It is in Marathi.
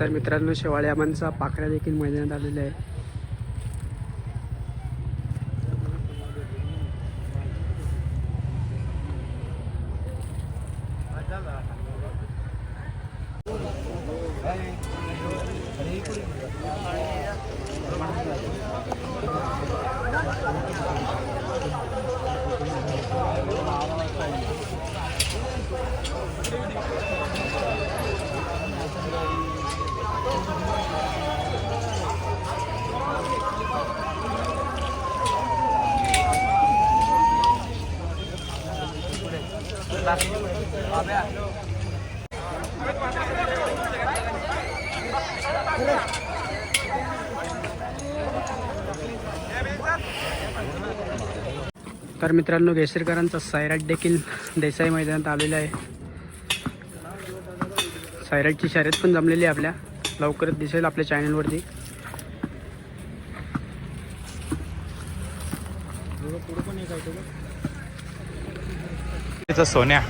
तर मित्रांनो शेवाळे अमांचा पाखऱ्या देखील मैदानात आलेला आहे तर मित्रांनो गेसरकरांचा सायराट देखील देसाई मैदानात आलेला आहे. सायराटची शर्यत पण जमलेली आहे आपल्या. लवकरच दिसेल आपल्या चॅनलवरती 这只笋呢。的？